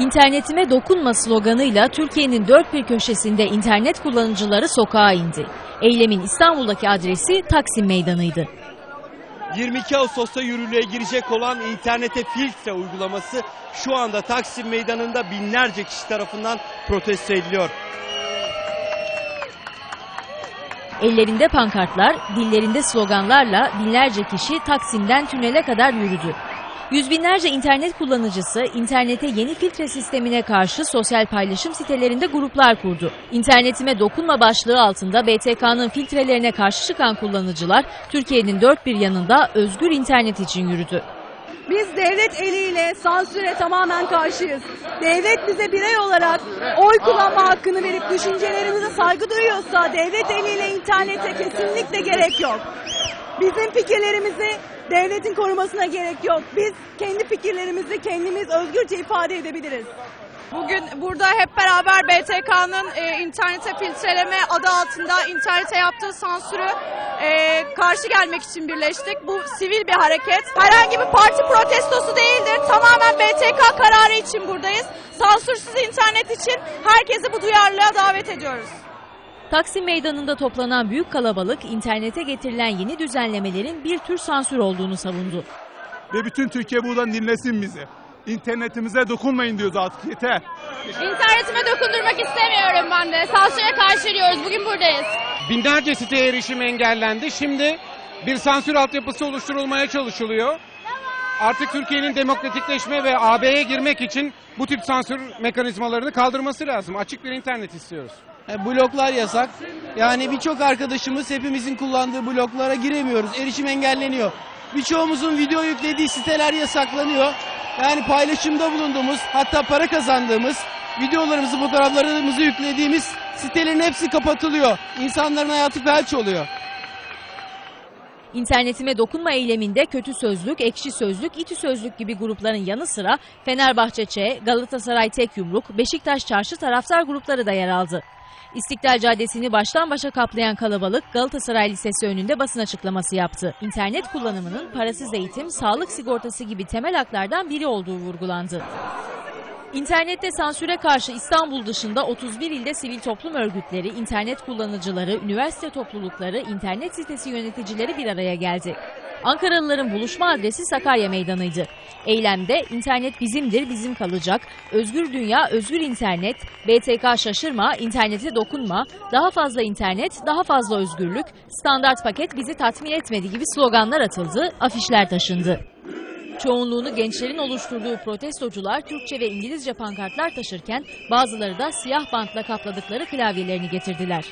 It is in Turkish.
İnternetime dokunma sloganıyla Türkiye'nin dört bir köşesinde internet kullanıcıları sokağa indi. Eylemin İstanbul'daki adresi Taksim Meydanı'ydı. 22 Ağustos'ta yürürlüğe girecek olan internete filtre uygulaması şu anda Taksim Meydanı'nda binlerce kişi tarafından protesto ediliyor. Ellerinde pankartlar, dillerinde sloganlarla binlerce kişi Taksim'den tünele kadar yürüdü. Yüz binlerce internet kullanıcısı internete yeni filtre sistemine karşı sosyal paylaşım sitelerinde gruplar kurdu. İnternetime dokunma başlığı altında BTK'nın filtrelerine karşı çıkan kullanıcılar Türkiye'nin dört bir yanında özgür internet için yürüdü. Biz devlet eliyle sansüre tamamen karşıyız. Devlet bize birey olarak oy kullanma hakkını verip düşüncelerimize saygı duyuyorsa devlet eliyle internete kesinlikle gerek yok. Bizim fikirlerimizi devletin korumasına gerek yok. Biz kendi fikirlerimizi kendimiz özgürce ifade edebiliriz. Bugün burada hep beraber BTK'nın e, internete filtreleme adı altında internete yaptığı sansürü e, karşı gelmek için birleştik. Bu sivil bir hareket. Herhangi bir parti protestosu değildir. Tamamen BTK kararı için buradayız. Sansürsüz internet için herkesi bu duyarlılığa davet ediyoruz. Taksim Meydanı'nda toplanan büyük kalabalık internete getirilen yeni düzenlemelerin bir tür sansür olduğunu savundu. Ve bütün Türkiye buradan dinlesin bizi. İnternetimize dokunmayın diyoruz artık yeter. İnternetime dokundurmak istemiyorum ben de. Sansüre karşı diyoruz. Bugün buradayız. Binlerce siteye erişim engellendi. Şimdi bir sansür altyapısı oluşturulmaya çalışılıyor. Artık Türkiye'nin demokratikleşme ve AB'ye girmek için bu tip sansür mekanizmalarını kaldırması lazım. Açık bir internet istiyoruz. E, bloklar yasak. Yani birçok arkadaşımız hepimizin kullandığı bloklara giremiyoruz. Erişim engelleniyor. Birçoğumuzun video yüklediği siteler yasaklanıyor. Yani paylaşımda bulunduğumuz hatta para kazandığımız videolarımızı fotoğraflarımızı yüklediğimiz sitelerin hepsi kapatılıyor. İnsanların hayatı felç oluyor. İnternetime dokunma eyleminde kötü sözlük, ekşi sözlük, itü sözlük gibi grupların yanı sıra Fenerbahçe Ç, Galatasaray Tek Yumruk, Beşiktaş Çarşı taraftar grupları da yer aldı. İstiklal Caddesi'ni baştan başa kaplayan kalabalık Galatasaray Lisesi önünde basın açıklaması yaptı. İnternet kullanımının parasız eğitim, sağlık sigortası gibi temel haklardan biri olduğu vurgulandı. İnternette sansüre karşı İstanbul dışında 31 ilde sivil toplum örgütleri, internet kullanıcıları, üniversite toplulukları, internet sitesi yöneticileri bir araya geldi. Ankaralıların buluşma adresi Sakarya Meydanı'ydı. Eylemde internet bizimdir, bizim kalacak, özgür dünya, özgür internet, BTK şaşırma, internete dokunma, daha fazla internet, daha fazla özgürlük, standart paket bizi tatmin etmedi gibi sloganlar atıldı, afişler taşındı. Çoğunluğunu gençlerin oluşturduğu protestocular Türkçe ve İngilizce pankartlar taşırken bazıları da siyah bantla kapladıkları klavyelerini getirdiler.